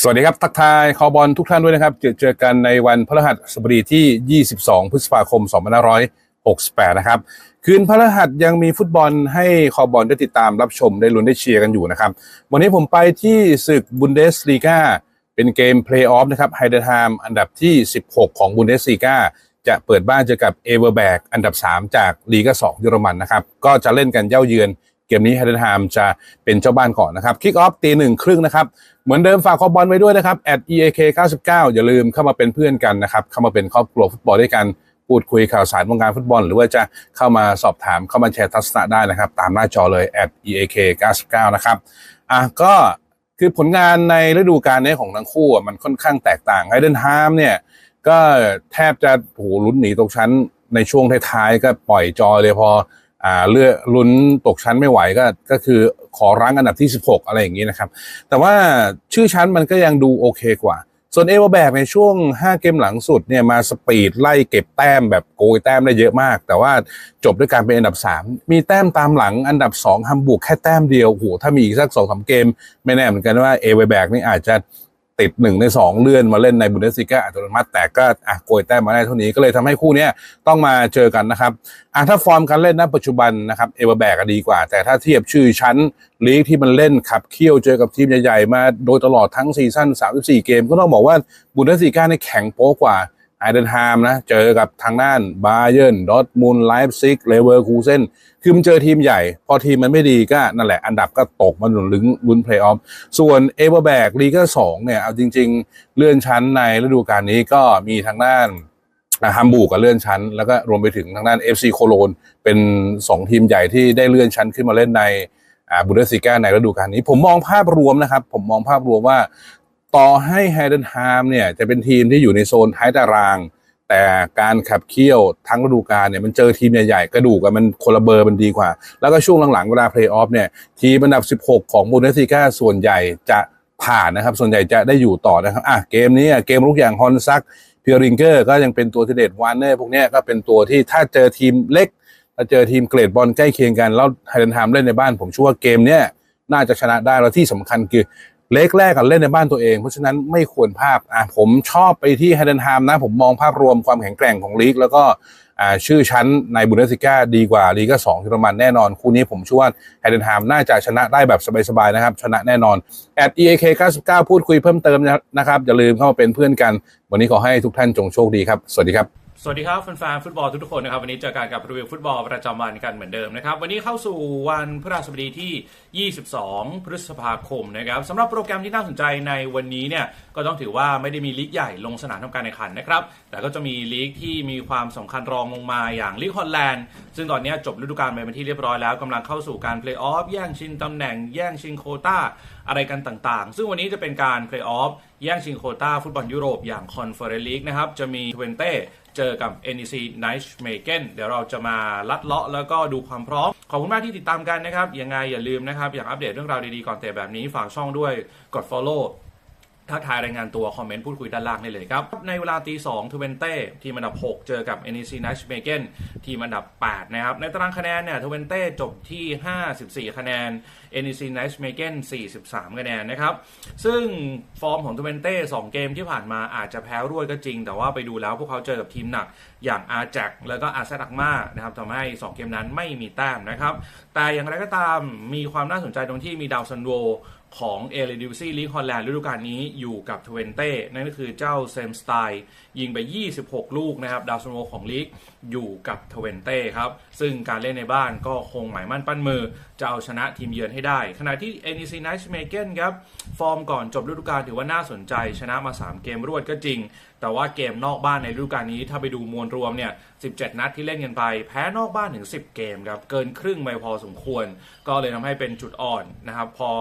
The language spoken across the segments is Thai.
สวัสดีครับ ทักทายคอบอลทุกท่านด้วยนะครับ เจอเจอกันในวันพฤหัสบดีที่ 22 พฤษภาคม 2568 นะครับ คืนพฤหัสยังมีฟุตบอลให้คอบอลได้ติดตามรับชมได้ลุ้นได้เชียร์กันอยู่นะครับ วันนี้ผมไปที่ศึกบุนเดสลีกาเป็นเกมเพลย์ออฟนะครับไฮเดนฮามอันดับที่ 16 ของบุนเดสลีกาจะเปิดบ้านเจอกับเอเวอร์แบกอันดับ 3 จากลีกา2เยอรมันนะครับ ก็จะเล่นกันเย้าเยือน เกมนี้ไฮเดนฮามจะเป็นเจ้าบ้านก่อนนะครับคิกออฟตีหนึ่งครึ่งนะครับ เหมือนเดิมฝากคอบอลไว้ด้วยนะครับ @eak 99อย่าลืมเข้ามาเป็นเพื่อนกันนะครับ เข้ามาเป็นครอบครัวฟุตบอลด้วยกันพูดคุยข่าวสารวงการฟุตบอล หรือว่าจะเข้ามาสอบถามเข้ามาแชร์ทัศนะได้นะครับ ตามหน้าจอเลย @eak 99นะครับอะก็คือผลงานในฤดูกาลนี้ของทั้งคู่มันค่อนข้างแตกต่างไฮเดนฮามเนี่ยก็แทบจะโหลุ้นหนีตกชั้นในช่วงท้ายๆก็ปล่อยจอยเลยพอ อ่าเลือกลุ้นตกชั้นไม่ไหวก็ก็คือขอรั้งอันดับที่ 16 อะไรอย่างนี้นะครับ แต่ว่าชื่อชั้นมันก็ยังดูโอเคกว่า ส่วนเอเวอร์แบกในช่วง 5 เกมหลังสุดเนี่ยมาสปีดไล่เก็บแต้มแบบโกยแต้มได้เยอะมาก แต่ว่าจบด้วยการเป็นอันดับ 3 มีแต้มตามหลังอันดับ2ฮัมบูกแค่แต้มเดียวโหถ้ามีอีกสักสองสามเกม ไม่แน่เหมือนกันว่าเอเวอร์แบกนี่อาจจะ ติดหนึ่งในสองเลื่อนมาเล่นในบุนเดสซิก้าอัตโนมัติแต่ก็อะโกยแต้มมาได้เท่านี้ก็เลยทำให้คู่นี้ต้องมาเจอกันนะครับอะถ้าฟอร์มการเล่นณปัจจุบันนะครับเอเวอร์แบกดีกว่า แต่ถ้าเทียบชื่อชั้นลีกที่มันเล่นขับเคี่ยวเจอกับทีมใหญ่ๆมาโดยตลอดทั้งซีซั่น34 เกม ก็ต้องบอกว่าบุนเดสซิก้าในแข็งโป๊กว่า ไอเดนฮามนะ เจอกับทางด้านบาเยิร์นดอทมูลไลฟ์ซิกเลเวอร์คูเซนคือมันเจอทีมใหญ่ พอทีมมันไม่ดีก็นั่นแหละ อันดับก็ตกมาหนุนลุ้นลุ้นเพลย์ออฟส่วนเอเวอร์แบกลีกสองเนี่ย เอาจริง ๆ เลื่อนชั้นในฤดูกาลนี้ก็มีทางด้านฮัมบูร์กกับเลื่อนชั้น แล้วก็รวมไปถึงทางด้าน FC โคโลนเป็น 2 ทีมใหญ่ที่ได้เลื่อนชั้นขึ้นมาเล่นในบุนเดสิก้าในฤดูกาลนี้ ผมมองภาพรวมนะครับ ผมมองภาพรวมว่า ต่อให้ไฮเดนฮามเนี่ยจะเป็นทีมที่อยู่ในโซนท้ายตาราง แต่การขับเคี่ยวทั้งฤดูกาลเนี่ยมันเจอทีมใหญ่ๆ กระดูกมันคนละเบอร์มันดีกว่า แล้วก็ช่วงหลังๆเวลาเพลย์ออฟเนี่ยทีมอันดับ 16 ของบูนเดสิก้าส่วนใหญ่จะผ่านนะครับ ส่วนใหญ่จะได้อยู่ต่อนะครับอะเกมนี้เกมลุกอย่างฮอนซักเพียริงเกอร์ก็ยังเป็นตัวที่เด็ดวานเนอร์พวกเนี้ยก็เป็นตัวที่ถ้าเจอทีมเล็กถ้าเจอทีมเกรดบอลใกล้เคียงกัน แล้วไฮเดนฮามเล่นในบ้านผมเชื่อว่าเกมเนี้ยน่าจะชนะได้แล้วที่สำคัญคือ เล็กแรกกันเล่นในบ้านตัวเองเพราะฉะนั้นไม่ควรพลาดอะผมชอบไปที่ไฮเดนฮามนะ ผมมองภาพรวมความแข็งแกร่งของลีก แล้วก็อ่าชื่อชั้นในบุนเดสิก้าดีกว่าลีกสองเยอรมันแน่นอน คู่นี้ผมเชื่อว่าไฮเดนฮามน่าจะชนะได้แบบสบายๆนะครับ ชนะแน่นอนแอด EAK 99 พูดคุยเพิ่มเติมนะครับ อย่าลืมเข้ามาเป็นเพื่อนกัน วันนี้ขอให้ทุกท่านจงโชคดีครับ สวัสดีครับ สวัสดีครับแฟนๆฟุตบอลทุกๆคนนะครับวันนี้เจอกันกับรีวิวฟุตบอลประจำวันกันเหมือนเดิมนะครับวันนี้เข้าสู่วันพฤหัสบดีที่ 22 พฤษภาคมนะครับสำหรับโปรแกรมที่น่าสนใจในวันนี้เนี่ยก็ต้องถือว่าไม่ได้มีลีกใหญ่ลงสนามทำการแข่งขันนะครับแต่ก็จะมีลีกที่มีความสำคัญรองลงมาอย่างลีกฮอลแลนด์ซึ่งตอนนี้จบฤดูกาลไปเป็นที่เรียบร้อยแล้วกำลังเข้าสู่การเพลย์ออฟแย่งชิงตำแหน่งแย่งชิงโคต้าอะไรกันต่างๆ ซึ่งวันนี้จะเป็นการเพลย์ออฟ แย่งชิงโคต้าฟุตบอลยุโรปอย่างคอนเฟอเรนซ์ลีกนะครับ จะมีทเวนเต้เจอกับ NEC Nijmegen เดี๋ยวเราจะมาลัดเลาะแล้วก็ดูความพร้อม ขอบคุณมากที่ติดตามกันนะครับ ยังไงอย่าลืมนะครับ อยากอัปเดตเรื่องราวดีๆก่อนเตะแบบนี้ฝากช่องด้วยกด follow ทักทายรายงานตัว คอมเมนต์ พูดคุยด้านล่างได้เลยครับ ในเวลาตี2ทเวนเต้ทีมอันดับ 6 เจอกับ NEC Nijmegen ทีมอันดับ 8 นะครับ ในตารางคะแนนเนี่ยทเวนเต้จบที่ 54 คะแนน NEC Nijmegen 43 คะแนนนะครับ ซึ่งฟอร์มของทเวนเต้2เกมที่ผ่านมาอาจจะแพ้รวดก็จริง แต่ว่าไปดูแล้วพวกเขาเจอกับทีมหนักอย่างอาแจกแล้วก็อาเซาดักมานะครับทำให้ 2 เกมนั้นไม่มีแต้มนะครับแต่อย่างไรก็ตามมีความน่าสนใจตรงที่มีดาวซันโวของเอเลดิวซี่ลีกฮอลแลนด์ฤดูกาลนี้อยู่กับทเวนเต้นั่นก็คือเจ้าเซมสไตล์ยิงไป 26 ลูกนะครับ ดาวซันโวของลีกอยู่กับทเวนเต้ครับ ซึ่งการเล่นในบ้านก็คงหมายมั่นปั้นมือ จะเอาชนะทีมเยือนให้ได้ ขณะที่ NEC Nijmegen ครับ ฟอร์มก่อนจบฤดูกาลถือว่าน่าสนใจชนะมา 3 เกมรวดก็จริงแต่ว่าเกมนอกบ้านในฤดูกาลนี้ถ้าไปดูมวลรวมเนี่ย 17 นัดที่เล่นกันไป แพ้นอกบ้านถึง 10 เกมครับ เกินครึ่งไปพอสมควร ก็เลยทำให้เป็นจุดอ่อนนะครับ พอ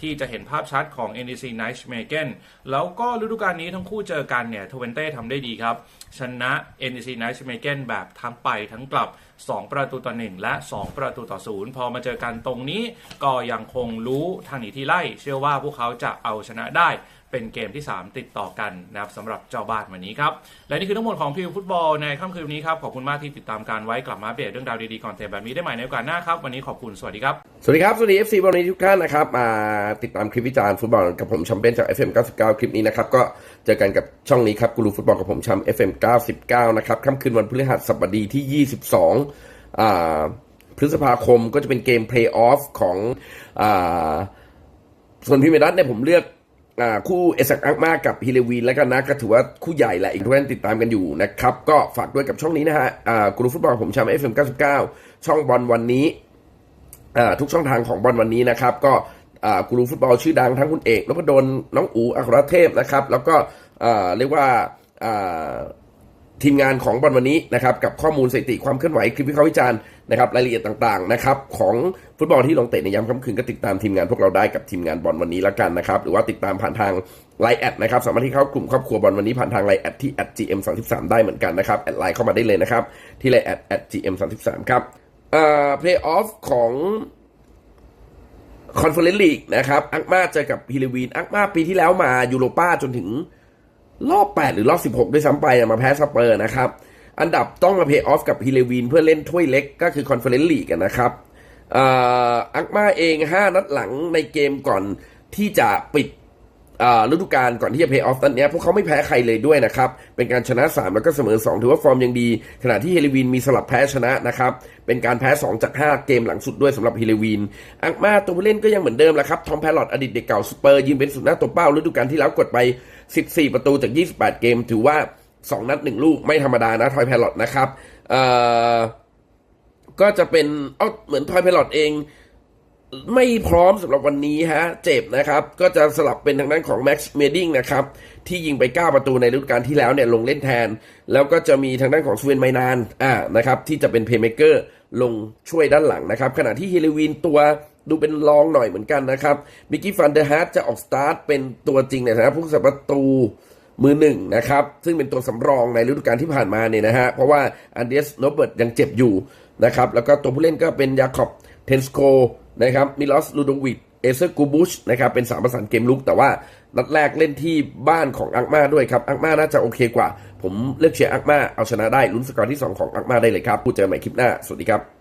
ที่จะเห็นภาพชัดของ NEC Nijmegen แล้วก็ฤดูกาลนี้ทั้งคู่เจอกันเนี่ยทเวนเต้ทำได้ดีครับ ชนะ NEC Nijmegen แบบทั้งไปทั้งกลับ 2 ประตูต่อ 1 และ 2 ประตูต่อ 0 พอมาเจอกันตรงนี้ก็ยังคงรู้ทางหนีที่ไล่ เชื่อว่าพวกเขาจะเอาชนะได้เป็นเกมที่ 3 ติดต่อกันนะครับสำหรับเจ้าบ้านวันนี้ครับ และนี่คือทั้งหมดของพิวฟุตบอลในค่ำคืนนี้ครับ ขอบคุณมากที่ติดตามการไว้กลับมาอัปเดเรื่องราวดีๆก่อนเตะแบบนี้ได้ใหม่ในโอกาสหน้าครับ วันนี้ขอบคุณสวัสดีครับ สวัสดีครับ สวัสดี FC บอลนี้ทุกท่านนะครับมาติดตามคลิปวิจารณ์ฟุตบอลกับผมแชมเปี้ยนจาก FM 99 คลิปนี้นะครับ ก็เจอกันกับช่องนี้ครับกูรูฟุตบอลกับผมแชมป์ FM 99 นะครับค่ำคืนวันพฤหัสบดีที่ 22อ่าพฤษภาคมก็จะเป็นเกมเพลย์ออฟของอ่าส่วนพิมพ์รัตเนี่ยผมเลือกอ่าคู่เอซักอักมากับฮิเลวีนแล้วกันนะก็ถือว่าคู่ใหญ่แหละอีกทุกท่านติดตามกันอยู่นะครับ ก็ฝากด้วยกับช่องนี้นะฮะอ่ากรูฟุตบอลผมแชมป์ FM 99 ช่องบอลวันนี้า ทุกช่องทางของบอลวันนี้นะครับ ก็กูรูฟุตบอลชื่อดังทั้งคุณเอกนพดลน้องอูอัครเทพนะครับ แล้วก็เรียกว่าทีมงานของบอลวันนี้นะครับกับข้อมูลสถิติความเคลื่อนไหวคลิปวิเคราะห์วิจารณ์นะครับรายละเอียดต่างๆนะครับของฟุตบอลที่ลงเตะในยามค่ำคืนก็ติดตามทีมงานพวกเราได้กับทีมงานบอลวันนี้ละกันนะครับหรือว่าติดตามผ่านทางไลน์แอดนะครับสามารถที่เข้ากลุ่มครอบครัวบอลวันนี้ผ่านทางไลน์แอดที่ @gm 3 3 ได้เหมือนกันนะครับแอดไลน์เข้ามาได้เลยนะครับที่ไลน์แอด @gm 3 3 ครับอ่า เพลย์ออฟของคอนเฟอเรนซ์ลีกนะครับ อักมาเจอกับฮิลิวีน อักมาปีที่แล้วมายูโรป้าจนถึงรอบ 8 หรือรอบ 16 ด้วยซ้ำไปมาแพ้สเปอร์นะครับ อันดับต้องมาเพย์ออฟกับฮิเลวีน เพื่อเล่นถ้วยเล็กก็คือคอนเฟอเรนซ์ลีกนะครับอักมาเอง 5 นัดหลังในเกมก่อนที่จะปิด ฤดูกาลก่อนที่จะเพย์ออฟตอนนี้พวกเขาไม่แพ้ใครเลยด้วยนะครับ เป็นการชนะ 3 แล้วก็เสมอ 2 ถือว่าฟอร์มยังดี ขณะที่เฮลิวีนมีสลับแพ้ชนะนะครับ เป็นการแพ้ 2 จาก 5 เกมหลังสุดด้วยสำหรับเฮลิวีนอักมาตัวผู้เล่นก็ยังเหมือนเดิมแหละครับ ทอมแพลลอตอดีตเด็กเก่าสเปอร์ยืนเป็นสุดหน้าตัวเป้าฤดูกาลที่แล้วกดไป 14 ประตูจาก 28 เกม ถือว่า 2 นัด 1 ลูกไม่ธรรมดานะทอยแพลลอตนะครับก็จะเป็นเอ้าเหมือนทอยแพลลอตเอง ไม่พร้อมสำหรับวันนี้ฮะ เจ็บนะครับ ก็จะสลับเป็นทางด้านของแม็กซ์เมดิงนะครับ ที่ยิงไป 9 ประตูในฤดูกาลที่แล้วเนี่ยลงเล่นแทน แล้วก็จะมีทางด้านของสเวนไมนานอ่านะครับที่จะเป็นเพย์เมเกอร์ลงช่วยด้านหลังนะครับ ขณะที่เฮเลวีนตัวดูเป็นรองหน่อยเหมือนกันนะครับมิกกี้ฟันเดอร์ฮาร์ตจะออกสตาร์ทเป็นตัวจริงในฐานะผู้รักษาประตูมือหนึ่งนะครับ ซึ่งเป็นตัวสำรองในฤดูกาลที่ผ่านมาเนี่ยนะฮะเพราะว่าอันเดสโนเบิร์ตยังเจ็บอยู่นะครับแล้วก็ตัวผู้เล่นก็เป็นยาคอบเทนสโก นะครับมิลอสลูโดวิดเอเซอร์กูบุชนะครับเป็นสามประสานเกมลุกแต่ว่านัดแรกเล่นที่บ้านของอักมาด้วยครับอักมาน่าจะโอเคกว่า ผมเลือกเชียร์อักมาเอาชนะได้ลุ้นสกอร์ที่ 2 ของอักมาได้เลยครับพูดเจอกันใหม่คลิปหน้า สวัสดีครับ